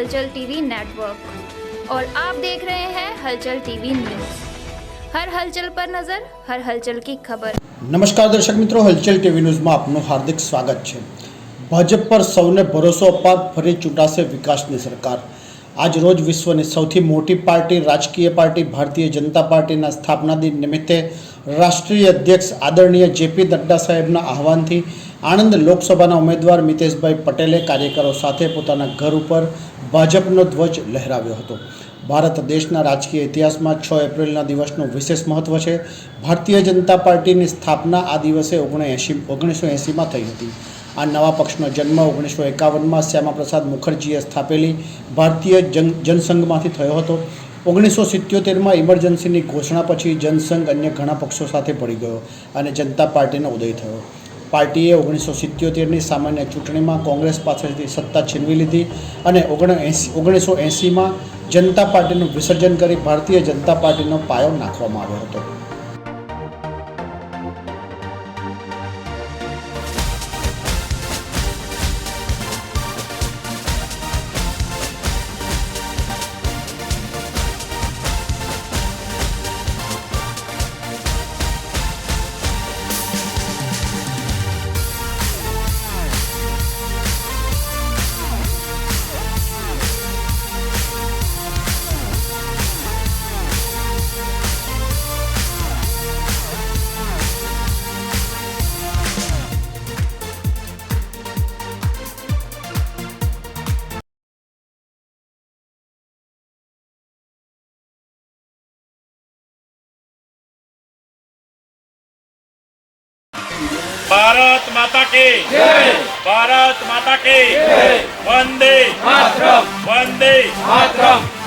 हलचल TV network और आप देख रहे हैं हलचल टीवी न्यूज हर हलचल पर नजर हर हलचल की खबर નમસ્કાર દર્શક મિત્રો હલચલ ટીવી ન્યૂઝમાં આપનું હાર્દિક સ્વાગત છે ભાજપ પર સૌને ભરોસો અપાર ફરી ચૂંટાશે વિકાસની સરકાર આજ રોજ વિશ્વની સૌથી મોટી પાર્ટી રાજકીય પાર્ટી ભારતીય જનતા પાર્ટીના સ્થાપના દિન નિમિત્તે રાષ્ટ્રીય અધ્યક્ષ આદરણીય જેપી નડ્ડા સાહેબના આહવાનથી આણંદ લોકસભાના ઉમેદવાર મિતેશભાઈ પટેલે કાર્યકરો સાથે પોતાના ઘર ઉપર ભાજપનો ધ્વજ લહેરાવ્યો હતો. ભારત દેશના રાજકીય ઇતિહાસમાં છ એપ્રિલના દિવસનું વિશેષ મહત્ત્વ છે. ભારતીય જનતા પાર્ટીની સ્થાપના આ દિવસે ઓગણએંશી ઓગણીસો એંસીમાં થઈ હતી. આ નવા પક્ષનો જન્મ ઓગણીસો એકાવનમાં શ્યામાપ્રસાદ મુખર્જીએ સ્થાપેલી ભારતીય જન, જનસંઘમાંથી થયો હતો. ઓગણીસો સિત્યોતેરમાં ઇમરજન્સીની ઘોષણા પછી જનસંઘ અન્ય ઘણા પક્ષો સાથે પડી ગયો અને જનતા પાર્ટીનો ઉદય થયો. પાર્ટીએ ઓગણીસો સિત્યોતેરની સામાન્ય ચૂંટણીમાં કોંગ્રેસ પાસેથી સત્તા છીનવી લીધી અને ઓગણ ઓગણીસો એંસીમાં જનતા પાર્ટીનું વિસર્જન કરી ભારતીય જનતા પાર્ટીનો પાયો નાખવામાં આવ્યો હતો. ભારત માતા કે ભારત માતા કે વંદે માતરમ. વંદે માતરમ.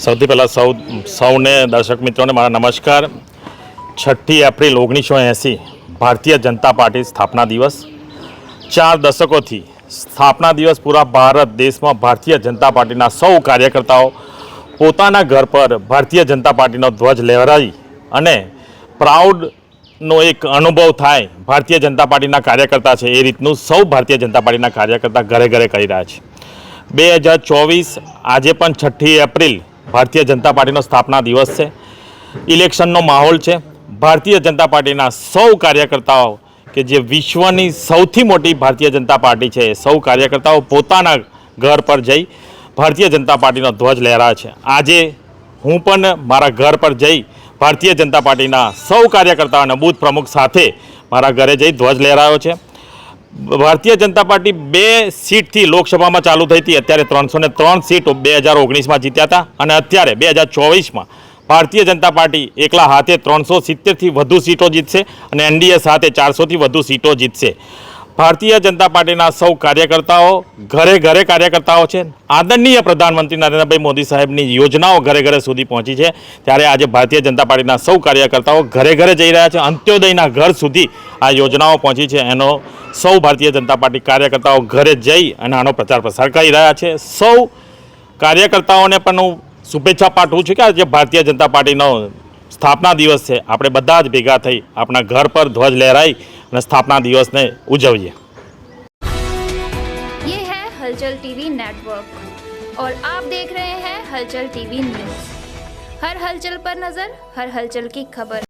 સૌથી પહેલાં સૌ સૌને દર્શક મિત્રોને મારા નમસ્કાર. છઠ્ઠી એપ્રિલ ઓગણીસો એંસી, ભારતીય જનતા પાર્ટી સ્થાપના દિવસ. ચાર દશકોથી સ્થાપના દિવસ પૂરા ભારત દેશમાં ભારતીય જનતા પાર્ટીના સૌ કાર્યકર્તાઓ પોતાના ઘર પર ભારતીય જનતા પાર્ટીનો ધ્વજ લહેરાવી અને પ્રાઉડનો એક અનુભવ થાય ભારતીય જનતા પાર્ટીના કાર્યકર્તા છે એ રીતનું સૌ ભારતીય જનતા પાર્ટીના કાર્યકર્તા ઘરે ઘરે કરી રહ્યા છે. બે હજાર ચોવીસ, આજે પણ છઠ્ઠી એપ્રિલ ભારતીય જનતા પાર્ટીનો સ્થાપના દિવસ છે. ઇલેક્શનનો માહોલ છે. ભારતીય જનતા પાર્ટીના સૌ કાર્યકર્તાઓ કે જે વિશ્વની સૌથી મોટી ભારતીય જનતા પાર્ટી છે સૌ કાર્યકર્તાઓ પોતાના ઘર પર જઈ ભારતીય જનતા પાર્ટીનો ધ્વજ લહેરાવે છે. આજે હું પણ મારા ઘર પર જઈ ભારતીય જનતા પાર્ટીના સૌ કાર્યકર્તાઓના બૂથ પ્રમુખ સાથે મારા ઘરે જઈ ધ્વજ લહેરાયો છે. ભારતીય જનતા પાર્ટી બે સીટથી લોકસભામાં ચાલુ થઈ હતી. અત્યારે ત્રણસો ને ત્રણ સીટ બે હજાર ઓગણીસમાં જીત્યા હતા અને અત્યારે બે હજાર ચોવીસમાં ભારતીય જનતા પાર્ટી એકલા હાથે ત્રણસો સિત્તેરથી વધુ સીટો જીતશે અને એનડીએ સાથે ચારસોથી વધુ સીટો જીતશે. ભારતીય જનતા પાર્ટીના સૌ કાર્યકર્તાઓ, ઘરે ઘરે કાર્યકર્તાઓ છે. આદરણીય પ્રધાનમંત્રી નરેન્દ્રભાઈ મોદી સાહેબની યોજનાઓ ઘરે ઘરે સુધી પહોંચી છે. ત્યારે આજે ભારતીય જનતા પાર્ટીના સૌ કાર્યકર્તાઓ ઘરે ઘરે જઈ રહ્યા છે. અંત્યોદયના ઘર સુધી આ યોજનાઓ પહોંચી છે. એનો સૌ ભારતીય જનતા પાર્ટી કાર્યકર્તાઓ ઘરે જઈ અને આનો પ્રચાર પ્રસાર કરી રહ્યા છે. સૌ કાર્યકર્તાઓને પણ હું શુભેચ્છા પાઠવું છું કે આજે ભારતીય જનતા પાર્ટીનો સ્થાપના દિવસ છે. આપણે બધા જ ભેગા થઈ આપણા ઘર પર ધ્વજ લહેરાઈ અને સ્થાપના દિવસને ઉજવીએ ये है हलचल टीवी नेटवर्क और आप देख रहे हैं हलचल टीवी न्यूज हर हलचल पर नजर हर हलचल की खबर